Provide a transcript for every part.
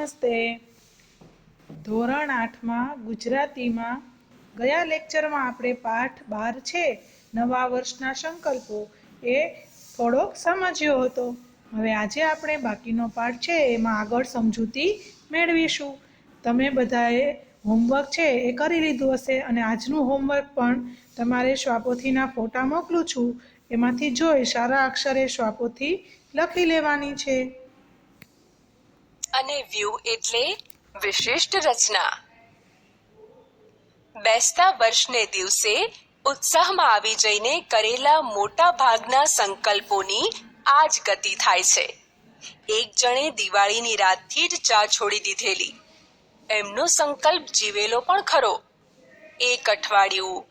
નમસ્તે. ધોરણ આઠમાં ગુજરાતીમાં ગયા લેક્ચરમાં આપણે પાઠ બાર છે, નવા વર્ષના સંકલ્પો. એ થોડોક સમજ્યો હતો. હવે આજે આપણે બાકીનો પાઠ છે, એમાં આગળ સમજૂતી મેળવીશું. તમે બધાએ હોમવર્ક છે એ કરી લીધું હશે અને આજનું હોમવર્ક પણ તમારે શ્વાપોથીના ફોટા મોકલું છું. એમાંથી જોઈ સારા અક્ષરે શ્વાપોથી લખી લેવાની છે. અને વ્યૂ એટલે વિશિષ્ટ રચના. બેસતા વર્ષને દિવસે ઉત્સાહમાં આવી જઈને કરેલા મોટા ભાગના સંકલ્પોની આ જ ગતિ થાય છે. એક જણે દિવાળીની રાતથી જ ચા છોડી દીધેલી. એમનો સંકલ્પ જીવેલો પણ ખરો. એક અઠવાડિયું,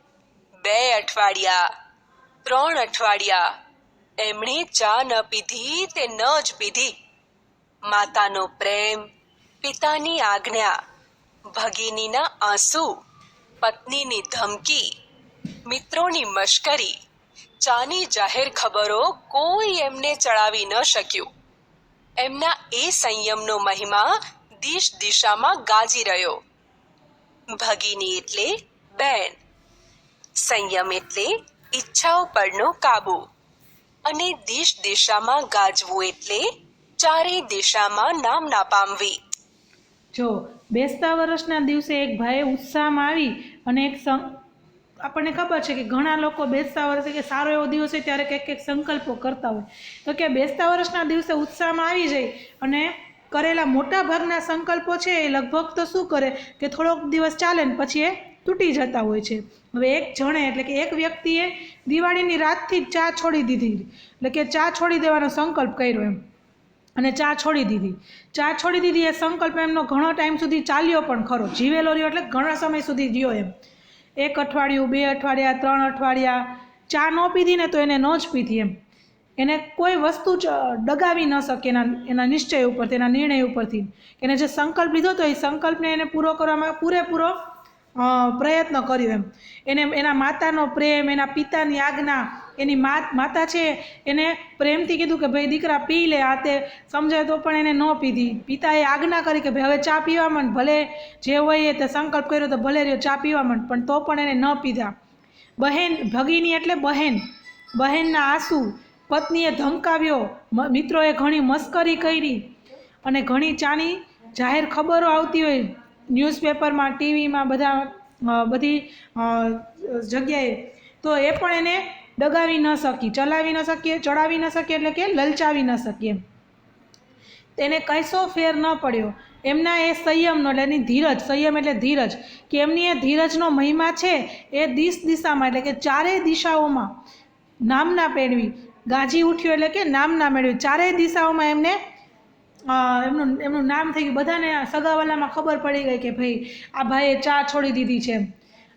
બે અઠવાડિયા, ત્રણ અઠવાડિયા. એમણે ચા ન પીધી તે ન જ પીધી. માતાનો પ્રેમ, પિતાની આજ્ઞા, ભગિનીના આંસુ, પત્નીની ધમકી, મિત્રોની મશ્કરી, ચાની જાહેર ખબરો કોઈ એમને ચડાવી ન શક્યું. એમના એ સંયમનો મહિમા દિશ દિશામાં ગાજી રહ્યો. ભગિની એટલે બેન. સંયમ એટલે ઈચ્છાઓ પરનો કાબુ. અને દિશ દિશામાં ગાજવું એટલે ચારેય દિશામાં નામના પામવી. જો, બેસતા વર્ષના દિવસે એક ભાઈ ઉત્સાહમાં આવી અને એક આપણને ખબર છે કે ઘણા લોકો બેસતા વર્ષે કે સારો એવો દિવસ હોય ત્યારે કંઈક કંઈક સંકલ્પો કરતા હોય. તો કે બેસતા વર્ષના દિવસે ઉત્સાહમાં આવી જાય અને કરેલા મોટા ભાગના સંકલ્પો છે એ લગભગ તો શું કરે કે થોડોક દિવસ ચાલે ને પછી એ તૂટી જતા હોય છે. હવે એક જણે એટલે કે એક વ્યક્તિએ દિવાળીની રાતથી જ ચા છોડી દીધી. એટલે કે ચા છોડી દેવાનો સંકલ્પ કર્યો એમ. અને ચા છોડી દીધી. ચા છોડી દીધી એ સંકલ્પ એમનો ઘણો ટાઈમ સુધી ચાલ્યો પણ ખરો. જીવેલો રહ્યો એટલે ઘણા સમય સુધી ગયો એમ. એક અઠવાડિયું, બે અઠવાડિયા, ત્રણ અઠવાડિયા ચા ન પીધી ને તો એને ન જ પીધી એમ. એને કોઈ વસ્તુ જ ડગાવી ન શકે એના એના નિશ્ચય ઉપરથી, એના નિર્ણય ઉપરથી. એને જે સંકલ્પ લીધો હતો એ સંકલ્પને એને પૂરો કરવામાં પૂરેપૂરો પ્રયત્ન કર્યો એમ. એને, એના માતાનો પ્રેમ, એના પિતાની આજ્ઞા એની માત માતા છે, એને પ્રેમથી કીધું કે ભાઈ દીકરા પી લે, આ તે સમજાય તો પણ એને ન પીધી. પિતાએ આજ્ઞા કરી કે ભાઈ હવે ચા પીવા માંડ, ભલે જે હોય એ તે સંકલ્પ કર્યો તો ભલે રહ્યો, ચા પીવા માંડ, પણ તો પણ એને ન પીધા. બહેન, ભગીની એટલે બહેન. બહેનના આંસુ પત્નીએ ધમકાવ્યો મિત્રોએ ઘણી મસ્કરી કરી અને ઘણી ચાની જાહેર ખબરો આવતી હોય. ન્યૂઝપેપરમાં, ટીવીમાં બધા બધી જગ્યાએ. તો એ પણ એને ડગાવી ન શકી ચલાવી ન શકીએ, ચડાવી ન શકીએ એટલે કે લલચાવી ન શકીએ. તેને કશો ફેર ન પડ્યો. એમના એ સંયમનો એટલે એની ધીરજ, સંયમ એટલે ધીરજ, કે એમની એ ધીરજનો મહિમા છે એ દિશ દિશામાં એટલે કે ચારેય દિશાઓમાં નામના પેડવી ગાજી ઉઠ્યો એટલે કે નામના મેળવી. ચારેય દિશાઓમાં એમને એમનું એમનું નામ થઈ ગયું. બધાને સગાવાલામાં ખબર પડી ગઈ કે ભાઈ, આ ભાઈએ ચા છોડી દીધી છે.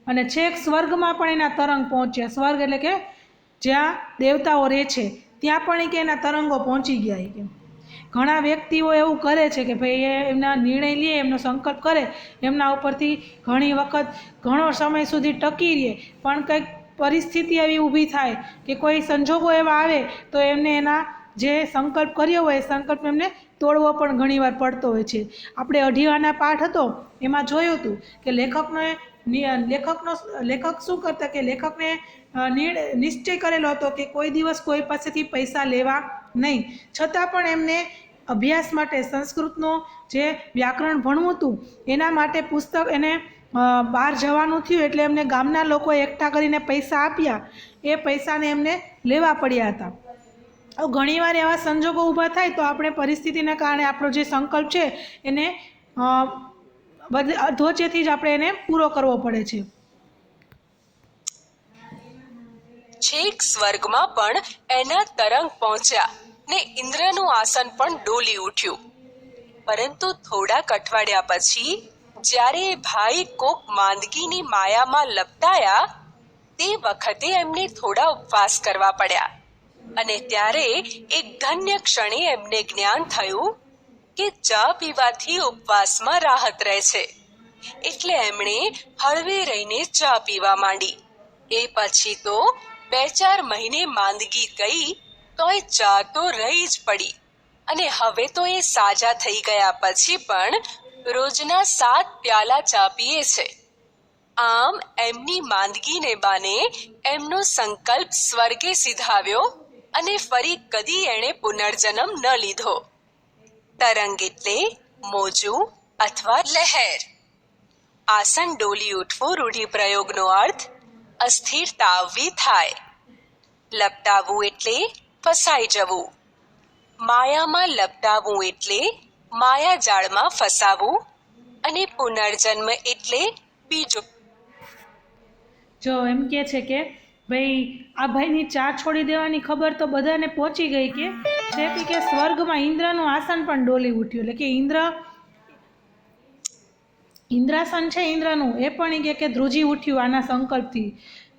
અને છેક સ્વર્ગમાં પણ એના તરંગ પહોંચ્યા. સ્વર્ગ એટલે કે જ્યાં દેવતાઓ રહે છે, ત્યાં પણ કે એના તરંગો પહોંચી ગયા કે ઘણા વ્યક્તિઓ એવું કરે છે કે ભાઈ, એ એમના નિર્ણય લે, એમનો સંકલ્પ કરે, એમના ઉપરથી ઘણી વખત, ઘણો સમય સુધી ટકી રહે. પણ કંઈક પરિસ્થિતિ એવી ઊભી થાય કે કોઈ સંજોગો એવા આવે, તો એમને એના જે સંકલ્પ કર્યો હોય, એ સંકલ્પ એમને તોડવો પણ ઘણીવાર પડતો હોય છે. આપણે અઢીવાના પાઠ હતો, એમાં જોયું હતું કે લેખકને લેખકનો લેખક શું કરતા કે લેખકને નિશ્ચય કરેલો હતો કે કોઈ દિવસ કોઈ પાસેથી પૈસા લેવા નહીં. છતાં પણ એમને અભ્યાસ માટે, સંસ્કૃતનો જે વ્યાકરણ ભણવું હતું, એના માટે પુસ્તક એને બહાર જવાનું થયું એટલે એમને ગામના લોકો એકઠા કરીને પૈસા આપ્યા. એ પૈસાને એમને લેવા પડ્યા હતા. ઘણીવાર એવા સંજોગો ઊભા થાય તો આપણે પરિસ્થિતિના કારણે આપણો જે સંકલ્પ છે એને અધોચેથી જ આપણે એને પૂરો કરવો પડે છે. છેક સ્વર્ગમાં પણ એના તરંગ પહોંચ્યા ને ઇન્દ્રનું આસન પણ ડોલી ઉઠ્યું. પરંતુ થોડાક અઠવાડિયા પછી, જ્યારે ભાઈ કોક માંદગીની માયામાં લપટાયા, તે વખતે એમને થોડા ઉપવાસ કરવા પડ્યા. અને ત્યારે એક ધન્ય ક્ષણે એમને જ્ઞાન થયું કે ચા પીવાથી ઉપવાસમાં રાહત રહે છે. એટલે એમણે હળવે રહીને ચા પીવા માંડી. એ પછી તો બે ચાર મહિને માંદગી ગઈ, તોય ચા તો રહી જ પડી. અને હવે તો એ સાજા થઈ ગયા પછી પણ રોજના સાત પ્યાલા ચા પીએ છે. આમ એમની માંદગીને બાને એમનો સંકલ્પ સ્વર્ગે સિધાવ્યો અને ફરી કદી એણે પુનર્જન્મ ન લીધો. તરંગ એટલે મોજું અથવા લહેર. આસન ડોલી ઉઠવું રૂઢિપ્રયોગનો અર્થ અસ્થિરતા આવવી થાય. લપટાવવું એટલે ફસાઈ જવું. માયામાં લપટાવવું એટલે માયાજાળમાં ફસાવું અને પુનર્જન્મ એટલે બીજો. જો એમ કે છે કે, ભાઈ, આ ભાઈની ચા છોડી દેવાની ખબર તો બધાને પહોંચી ગઈ કે છે કે સ્વર્ગમાં ઇન્દ્રનું આસન પણ ડોલી ઉઠ્યું. એટલે કે ઇન્દ્ર ઇન્દ્રાસન છે ઇન્દ્રનું, એ પણ એ કે કે ધ્રુજી ઉઠ્યું આના સંકલ્પથી.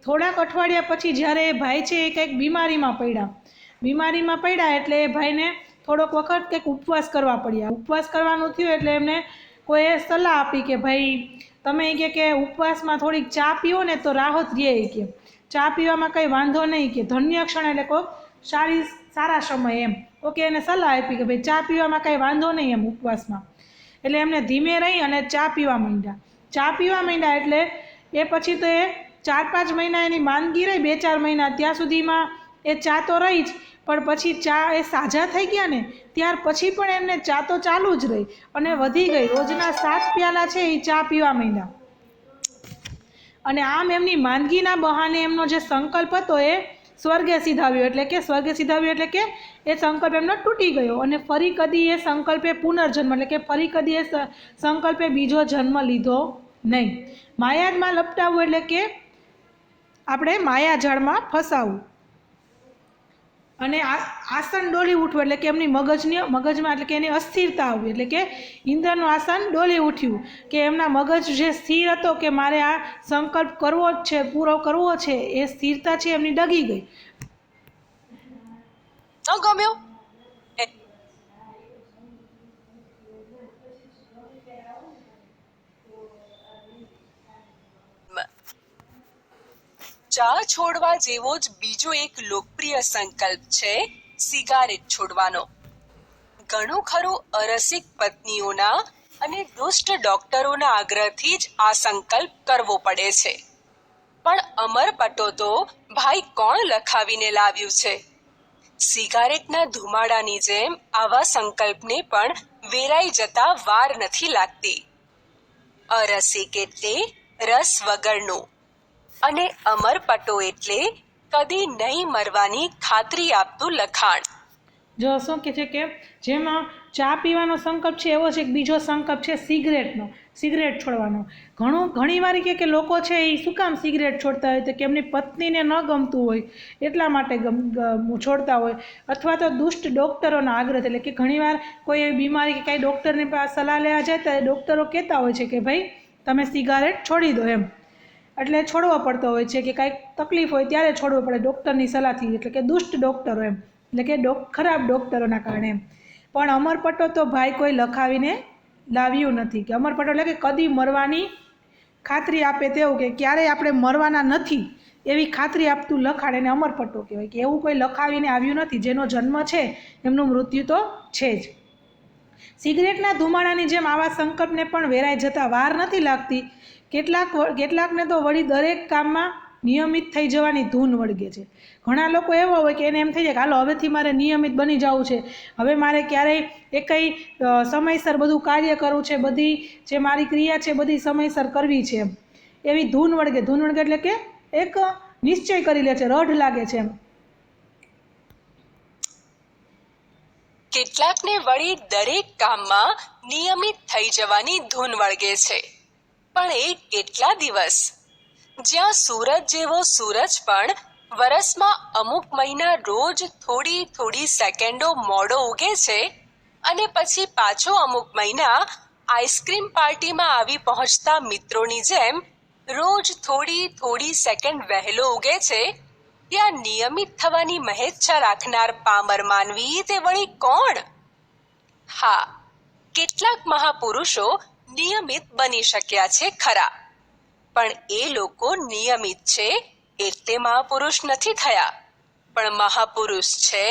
થોડાક અઠવાડિયા પછી જ્યારે એ ભાઈ છે એ કંઈક બીમારીમાં પડ્યા. બીમારીમાં પડ્યા એટલે એ ભાઈને થોડોક વખત કંઈક ઉપવાસ કરવા પડ્યા. ઉપવાસ કરવાનું થયું એટલે એમને કોઈએ સલાહ આપી કે ભાઈ, તમે કે કે ઉપવાસમાં થોડીક ચા પીઓ ને તો રાહત રહે કે. ચા પીવામાં કંઈ વાંધો નહીં કે, ધન્ય ક્ષણ એટલે કોઈક સારી, સારા સમય એમ. ઓકે એને સલાહ આપી કે ભાઈ, ચા પીવામાં કંઈ વાંધો નહીં એમ ઉપવાસમાં. એટલે એમને ધીમે રહી અને ચા પીવા માંડ્યા. ચા પીવા માંડ્યા એટલે એ પછી તો એ ચાર પાંચ મહિના એની માંદગી રહી, બે ચાર મહિના ત્યાં સુધીમાં એ ચા તો રહી જ, પણ પછી ચા એ સાજા થઈ ગયા ને, ત્યાર પછી પણ એમને ચા તો ચાલુ જ રહી અને વધી ગઈ. રોજના સાત પ્યાલા છે એ ચા પીવા માંડ્યા. અને આમ એમની માંદગીના બહાને એમનો જે સંકલ્પ હતો એ સ્વર્ગે સીધાવ્યો. એટલે કે સ્વર્ગે સીધાવ્યો એટલે કે એ સંકલ્પ એમનો તૂટી ગયો અને ફરી કદી એ સંકલ્પે પુનર્જન્મ, એટલે કે ફરી કદી એ સંકલ્પે બીજો જન્મ લીધો નહીં. માયામાં લપટાવવું એટલે કે આપણે માયાજાળમાં ફસાવવું અને આ આસન ડોલી ઉઠવું એટલે કે એમની મગજની, મગજમાં એટલે કે એની અસ્થિરતા આવવી, એટલે કે ઇન્દ્રનું આસન ડોલી ઉઠ્યું, કે એમના મગજ જે સ્થિર હતો કે મારે આ સંકલ્પ કરવો જ છે, પૂરો કરવો છે, એ સ્થિરતા છે એમની ડગી ગઈ. ગમ્યું એ- મ- ચા છોડવા જેવો જ બીજો એક લોકપ્રિય સંકલ્પ છે સિગારેટ છોડવાનો. ઘણું ખરું અરસિક પત્નીઓના અને દુષ્ટ ડોક્ટરોના આગ્રહથી જ આ સંકલ્પ કરવો પડે છે. પણ અમર પટો તો ભાઈ કોણ લખાવીને લાવ્યું છે? સિગારેટના ધુમાડાની જેમ આવા સંકલ્પને પણ વેરાઈ જતા વાર નથી લાગતી. અરસિક એટલે રસ વગરનું. અને અમરપટો એટલે કદી નહીં મરવાની ખાતરી આપતું લખાણ. જો શું કે છે કે જેમાં ચા પીવાનો સંકલ્પ છે એવો છે એક બીજો સંકલ્પ છે સિગરેટનો, સિગરેટ છોડવાનો. ઘણું, ઘણી વાર કે કે લોકો છે એ શું કામ સિગરેટ છોડતા હોય તો કે એમની પત્નીને ન ગમતું હોય, એટલા માટે ગમ છોડતા હોય. અથવા તો દુષ્ટ ડૉક્ટરોનો આગ્રહ એટલે કે ઘણીવાર કોઈ એવી બીમારી કે કાંઈ ડૉક્ટરની પાસે સલાહ લેવા જાય તો ડૉક્ટરો કહેતા હોય છે કે ભાઈ, તમે સિગારેટ છોડી દો એમ. એટલે છોડવો પડતો હોય છે કે કાંઈક તકલીફ હોય ત્યારે છોડવો પડે, ડૉક્ટરની સલાહથી એટલે કે દુષ્ટ ડૉક્ટરો એમ. એટલે કે ડોક, ખરાબ ડૉક્ટરોના કારણે એમ. પણ અમરપટ્ટો તો ભાઈ કોઈ લખાવીને લાવ્યું નથી. કે અમરપટ્ટો એટલે કે કદી મરવાની ખાતરી આપે તેવું કે ક્યારેય આપણે મરવાના નથી એવી ખાતરી આપતું લખાણ એને અમરપટ્ટો કહેવાય. કે એવું કોઈ લખાવીને આવ્યું નથી, જેનો જન્મ છે, એમનું મૃત્યુ તો છે જ. સિગરેટના ધુમાડાની જેમ આવા સંકલ્પને પણ વેરાઈ જતા વાર નથી લાગતી. કેટલાક કેટલાકને તો વળી દરેક કામમાં નિયમિત થઈ જવાની ધૂન વળગે છે. ઘણા લોકો એવા હોય કે એને એમ થઈ જાય કે હાલો, હવેથી મારે નિયમિત બની જવું છે. હવે મારે ક્યારેય એ કંઈ સમયસર બધું કાર્ય કરવું છે, બધી જે મારી ક્રિયા છે, બધી સમયસર કરવી છે. એમ. એવી ધૂન વળગે. ધૂન વળગે એટલે કે એક નિશ્ચય કરી લે છે, રઢ લાગે છે એમ. કેટલાકને વળી દરેક કામમાં નિયમિત થઈ જવાની ધૂન વળગે છે. પણ એ કેટલા દિવસ? જ્યાં સૂરજ જેવો સૂરજ પણ વરસમાં અમુક મહિના રોજ થોડી થોડી સેકન્ડો મોડો ઉગે છે અને પછી પાછો અમુક મહિના આઈસ્ક્રીમ પાર્ટીમાં આવી પહોંચતા મિત્રોની જેમ રોજ થોડી થોડી સેકન્ડ વહેલો ઉગે છે, ત્યાં નિયમિત થવાની મહેચ્છા રાખનાર પામર માનવી તે વળી કોણ? હા, કેટલાક મહાપુરુષો નિયમિત બની શક્યા છે ખરા. પણ એ લોકો નિયમિત છે એટલે મહાપુરુષ નથી થયા. પણ મહાપુરુષ છે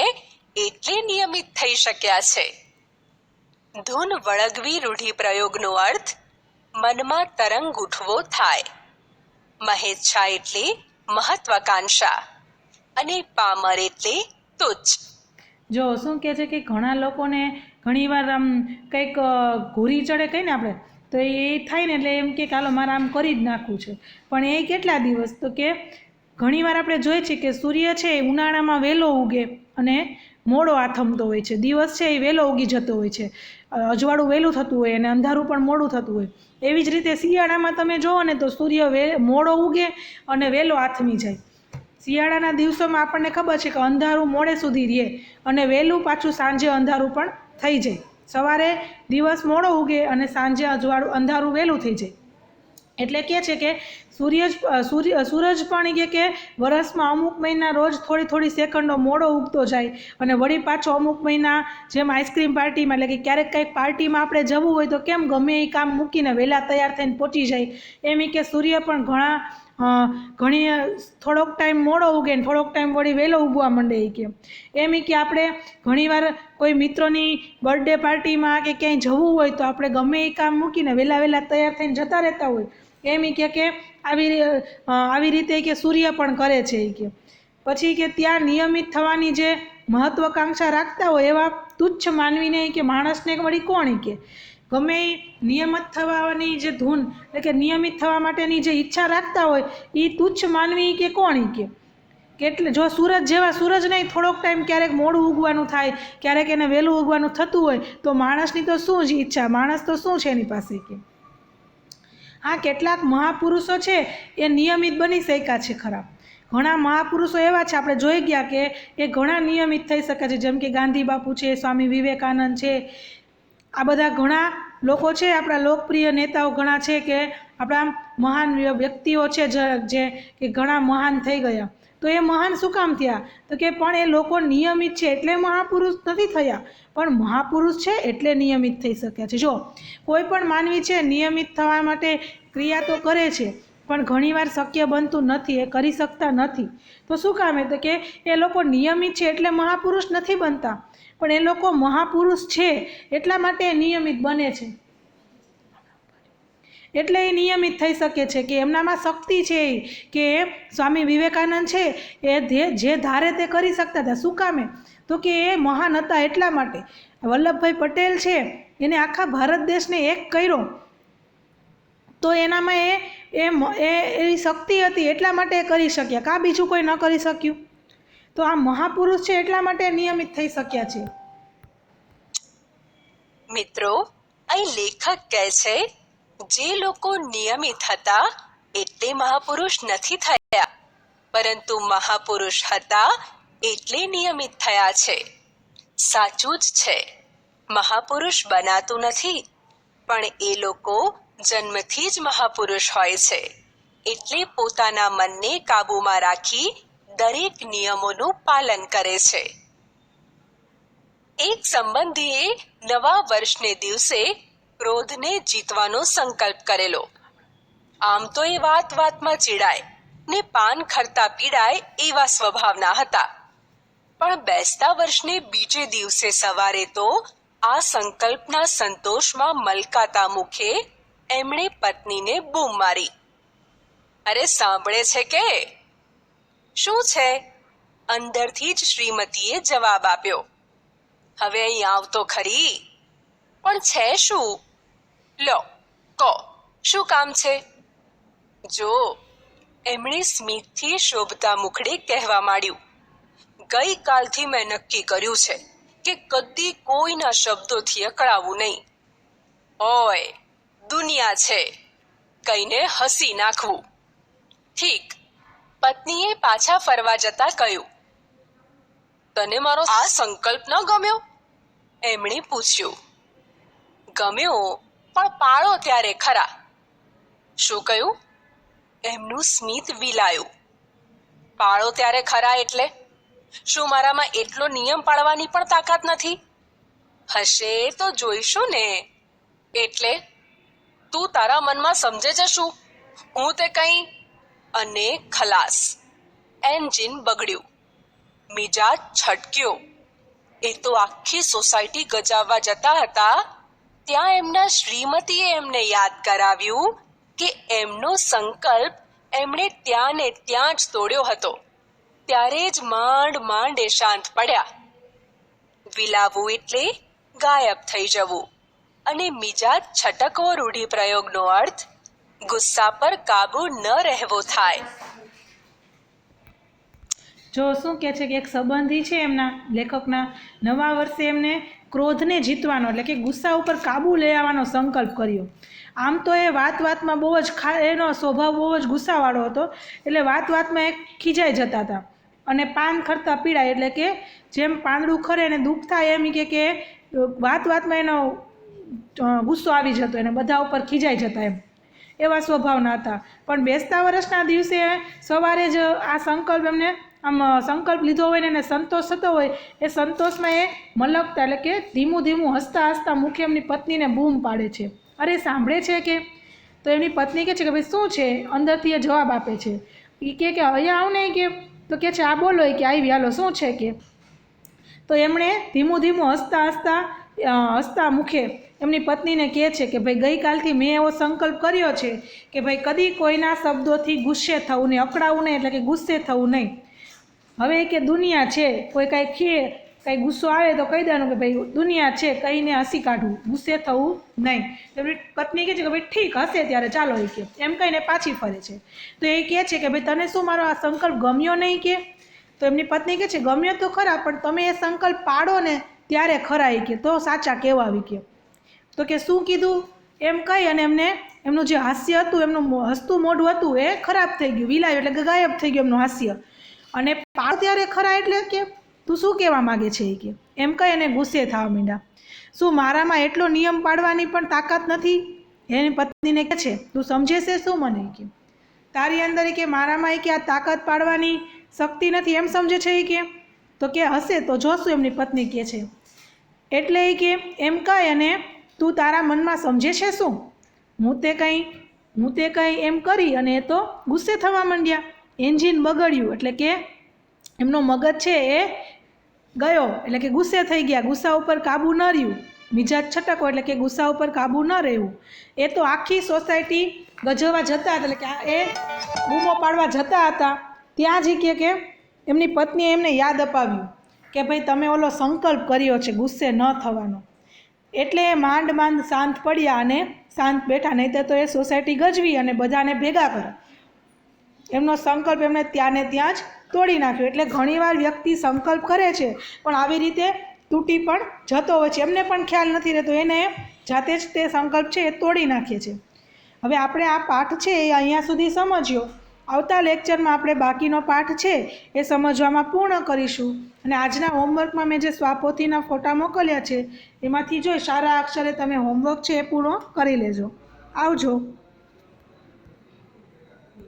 એટલે નિયમિત થઈ શક્યા છે. ધૂન વળગવી રૂઢિપ્રયોગનો અર્થ, મનમાં તરંગ ઉઠવો થાય. મહેચ્છા એટલે મહત્વાકાંક્ષા અને પામર એટલે તુચ્છ. જો શું કહે છે કે ઘણા લોકોને ઘણીવાર આમ કંઈક ઘૂરી ચડે કહીને આપણે તો એ થાય ને એટલે એમ કે કાલો મારે આમ કરી જ નાખવું છે. પણ એ કેટલા દિવસ? તો કે ઘણીવાર આપણે જોઈએ છીએ કે સૂર્ય છે એ ઉનાળામાં વહેલો ઉગે અને મોડો આથમતો હોય છે. દિવસ છે એ વહેલો ઉગી જતો હોય છે. અજવાળું વહેલું થતું હોય અને અંધારું પણ મોડું થતું હોય. એવી જ રીતે શિયાળામાં તમે જુઓ ને તો સૂર્ય વે, મોડો ઉગે અને વહેલો આથમી જાય. શિયાળાના દિવસોમાં આપણને ખબર છે કે અંધારું મોડે સુધી રહે અને વહેલું પાછું સાંજે અંધારું પણ થઈ જાય. સવારે દિવસ મોડો ઉગે અને સાંજે અજવાળું અંધારું વહેલું થઈ જાય. એટલે કે છે કે સૂર્ય સૂર્ય, સૂરજ પણ કે કે વરસમાં અમુક મહિના રોજ થોડી થોડી સેકન્ડો મોડો ઉગતો જાય અને વળી પાછો અમુક મહિના જેમ આઈસ્ક્રીમ પાર્ટીમાં એટલે કે ક્યારેક કંઈક પાર્ટીમાં આપણે જવું હોય તો કેમ ગમે એ કામ મૂકીને વહેલા તૈયાર થઈને પહોંચી જાય. એમ કે સૂર્ય પણ ઘણા ઘણી થોડોક ટાઈમ મોડો ઉગે ને થોડોક ટાઈમ વળી વહેલો ઉગવા માંડે એ કે એમ કે આપણે ઘણીવાર કોઈ મિત્રોની બર્થડે પાર્ટીમાં કે ક્યાંય જવું હોય તો આપણે ગમે એ કામ મૂકીને વહેલા વહેલા તૈયાર થઈને જતા રહેતા હોય. એમ કે કે આવી આવી રીતે કે સૂર્ય પણ કરે છે એ કે. પછી કે ત્યાં નિયમિત થવાની જે મહત્વાકાંક્ષા રાખતા હોય એવા તુચ્છ માનવીને કે માણસને વળી કોણ કે? ગમે નિયમિત થવાની જે ધૂન, એટલે કે નિયમિત થવા માટેની જે ઈચ્છા રાખતા હોય એ તુચ્છ માનવી કે કોણ કે? કેટલે, જો સૂરજ જેવા સૂરજ નહીં, થોડોક ટાઈમ ક્યારેક મોડું ઉગવાનું થાય, ક્યારેક એને વહેલું ઉગવાનું થતું હોય, તો માણસની તો શું જ ઈચ્છા? માણસ તો શું છે એની પાસે કે? હા, કેટલાક મહાપુરુષો છે, એ નિયમિત બની શક્યા છે ખરા. ઘણા મહાપુરુષો એવા છે, આપણે જોઈ ગયા કે એ ઘણા નિયમિત થઈ શકે છે. જેમ કે ગાંધી બાપુ છે, સ્વામી વિવેકાનંદ છે આ બધા ઘણા લોકો છે, આપણા લોકપ્રિય નેતાઓ ઘણા છે કે આપણા મહાન વ્યક્તિઓ છે જ- કે ઘણા મહાન થઈ ગયા. તો એ મહાન શું કામ થયા? તો કે પણ એ લોકો નિયમિત છે એટલે મહાપુરુષ નથી થયા. પણ મહાપુરુષ છે એટલે નિયમિત થઈ શક્યા છે. જો, કોઈ પણ માનવી છે નિયમિત થવા માટે ક્રિયા તો કરે છે, પણ ઘણીવાર શક્ય બનતું નથી, એ કરી શકતા નથી. તો શું કામ એ? તો કે એ લોકો નિયમિત છે એટલે મહાપુરુષ નથી બનતા. પણ એ લોકો મહાપુરુષ છે, એટલા માટે નિયમિત બને છે. એટલે એ નિયમિત થઈ શકે છે કે એમનામાં શક્તિ છે કે સ્વામી વિવેકાનંદ છે, એ જે ધારે તે કરી શકતા હતા. શું કામે? તો કે એ મહાન હતા એટલા માટે. વલ્લભભાઈ પટેલ છે, એને આખા ભારત દેશને એક કર્યો. તો એનામાં એ એ, એવી શક્તિ હતી એટલા માટે એ કરી શક્યા. કાં બીજું કોઈ ન કરી શક્યું? તો આ મહાપુરુષ છે એટલા માટે નિયમિત થઈ શક્યા છે. મિત્રો, અહીં લેખક કહે છે, જે લોકો નિયમિત હતા, એટલે મહાપુરુષ નથી થયા. પરંતુ મહાપુરુષ હતા, એટલે નિયમિત થયા છે. સાચું જ છે. મહાપુરુષ બનાતું નથી, પણ એ લોકો જન્મથી જ મહાપુરુષ હોય છે. એટલે પોતાના મનને કાબૂમાં રાખી દરેક નિયમોનું પાલન કરે છે. એક સંબંધીએ નવા વર્ષને દિવસે ક્રોધને જીતવાનો સંકલ્પ કરેલો. આમ તો એ વાત વાતમાં ચીડાય ને પાન ખરતા પીડાય એવા સ્વભાવના હતા. પણ બેસતા વર્ષને બીજે દિવસે સવારે તો આ સંકલ્પના સંતોષમાં મલકાતા મુખે એમણે પત્નીને બૂમ મારી. અરે સાંભળે છે કે શું છે? અંદરથી જ શ્રીમતીએ જવાબ આપ્યો. હવે અહીં આવતો ખરી. પણ છે શું? લો કો શું કામ છે? જો, એમણે સ્મિતથી શોભતા મુખડે કહેવા માંડ્યું. ગઈકાલથી મેં નક્કી કર્યું છે કે કદી કોઈના શબ્દોથી અકળાવું નહીં. ઓય, દુનિયા છે. કહીને હસી નાખવું. ઠીક પત્નીએ પાછા ફરવા જતા કહ્યું, તને મારો આ સંકલ્પ ન ગમ્યો? એમણે પૂછ્યું, ગમ્યો, પણ પાળો ત્યારે ખરા. શું કહ્યું? એમનું સ્મિત વિલાયું, પાળો ત્યારે ખરા એટલે? શું મારામાં એટલો નિયમ પાળવાની પણ તાકાત નથી? હશે તો જોઈશું ને. એટલે તું તારા મનમાં સમજે જશું. હું તે કઈ અને ખલાસ. એન્જિન બગડ્યું. મિજાજ છટક્યો. એ તો આખી સોસાયટી ગજાવવા જતા હતા. ત્યાં એમના શ્રીમતીએ એમને યાદ કરાવ્યું કે એમનો સંકલ્પ એમણે ત્યાં ને ત્યાં જ તોડ્યો હતો. ત્યારે જ માંડ માંડ એ શાંત પડ્યા. વિલાવવું એટલે ગાયબ થઈ જવું. અને મિજાજ છટકવો રૂઢિપ્રયોગનો અર્થ ગુસ્સા પર કાબુ ન રહેવો થાય. જો શું કહે છે કે એક સંબંધી છે એમના લેખકના, નવા વર્ષે એમને ક્રોધને જીતવાનો એટલે કે ગુસ્સા ઉપર કાબૂ આવવાનો સંકલ્પ કર્યો. આમ તો એ વાત વાતમાં બહુ જ ખા, એનો સ્વભાવ બહુ જ ગુસ્સાવાળો હતો, એટલે વાત વાતમાં એ ખીજાઈ જતા હતા. અને પાન ખરતા પીડાય એટલે કે જેમ પાંદડું ખરે ને દુઃખ થાય એમ કે કે વાત વાતમાં એનો ગુસ્સો આવી જતો, એને બધા ઉપર ખીજાઈ જતા એમ. એવા સ્વભાવના હતા. પણ બેસતા વર્ષના દિવસે સવારે જ આ સંકલ્પ એમને આમ સંકલ્પ લીધો હોય ને એને સંતોષ થતો હોય, એ સંતોષમાં એ મલકતા એટલે કે ધીમું ધીમું હસતા હસતા મુખે એમની પત્નીને બૂમ પાડે છે. અરે સાંભળે છે કે? તો એમની પત્ની કહે છે કે, ભાઈ, શું છે? અંદરથી એ જવાબ આપે છે. એ કહે કે, અહીંયા આવ નહીં કે. તો કહે છે, આ બોલો કે, આવી હાલો, શું છે? કે તો એમણે ધીમું ધીમું હસતા હસતા હસતા મુખે એમની પત્નીને કહે છે કે ભાઈ, ગઈકાલથી મેં એવો સંકલ્પ કર્યો છે કે ભાઈ, કદી કોઈના શબ્દોથી ગુસ્સે થવું નહીં, અકળાવું નહીં, એટલે કે ગુસ્સે થવું નહીં. હવે કે દુનિયા છે, કોઈ કાંઈ ખીએ, કાંઈ ગુસ્સો આવે તો કહી દેવાનું કે ભાઈ, દુનિયા છે, કહીને હસી કાઢવું, ગુસ્સે થવું નહીં. તો પત્ની કહે છે કે ભાઈ, ઠીક, હશે ત્યારે, ચાલો એ કે. એમ કહીને પાછી ફરે છે. તો એ કહે છે કે ભાઈ, તને શું મારો આ સંકલ્પ ગમ્યો નહીં કે? તો એમની પત્ની કહે છે, ગમ્યો તો ખરા, પણ તમે એ સંકલ્પ પાડો ને ત્યારે ખરા એ કે. તો સાચા કહેવા આવી કે. તો કે શું કીધું? એમ કહી અને એમને, એમનું જે હાસ્ય હતું, એમનું હસતું મોઢું હતું, એ ખરાબ થઈ ગયું. વિલાયું એટલે કે ગાયબ થઈ ગયું એમનું હાસ્ય. અને પાડો ત્યારે ખરા એટલે કે, તું શું કહેવા માગે છે એ કે? એમ કહી અને ગુસ્સે થવા માંડ્યા. શું મારામાં એટલો નિયમ પાડવાની પણ તાકાત નથી? એની પત્નીને કહે છે, તું સમજે છે શું મને કે? તારી અંદર કે મારામાં એ કે આ તાકાત પાડવાની શક્તિ નથી એમ સમજે છે એ કે? તો કે હશે તો જોશું, એમની પત્ની કહે છે. એટલે એ કે, એમ કહે અને તું તારા મનમાં સમજે છે શું? હું તે કંઈ, હું તે કંઈ એમ કરી અને એ તો ગુસ્સે થવા માંડ્યા. એન્જિન બગડ્યું એટલે કે એમનો મગજ છે એ ગયો એટલે કે ગુસ્સે થઈ ગયા. ગુસ્સા ઉપર કાબુ ન રહ્યું. મિજાજ છટકો એટલે કે ગુસ્સા ઉપર કાબુ ન રહેવું એ તો આખી સોસાયટી ગજવવા જતા એટલે કે એ બૂમો પાડવા જતા હતા. ત્યાં જ કે કે એમની પત્નીએ એમને યાદ અપાવ્યું કે ભાઈ તમે ઓલો સંકલ્પ કર્યો છે ગુસ્સે ન થવાનો. એટલે એ માંડ માંડ શાંત પડ્યા અને શાંત બેઠા. નહીં તો એ સોસાયટી ગજવી અને બધાને ભેગા કરે એમનો સંકલ્પ એમણે ત્યાં ને ત્યાં જ તોડી નાખ્યો. એટલે ઘણીવાર વ્યક્તિ સંકલ્પ કરે છે, પણ આવી રીતે તૂટી પણ જતો હોય છે. એમને પણ ખ્યાલ નથી રહેતો. એને જાતે જ તે સંકલ્પ છે એ તોડી નાખે છે. હવે આપણે આ પાઠ છે એ અહીંયા સુધી સમજ્યો. આવતા લેક્ચરમાં આપણે બાકીનો પાઠ છે એ સમજવામાં પૂર્ણ કરીશું. અને આજના હોમવર્કમાં મેં જે સ્વાપોથીના ફોટા મોકલ્યા છે, એમાંથી જોઈ સારા અક્ષરે તમે હોમવર્ક છે એ પૂર્ણ કરી લેજો. આવજો.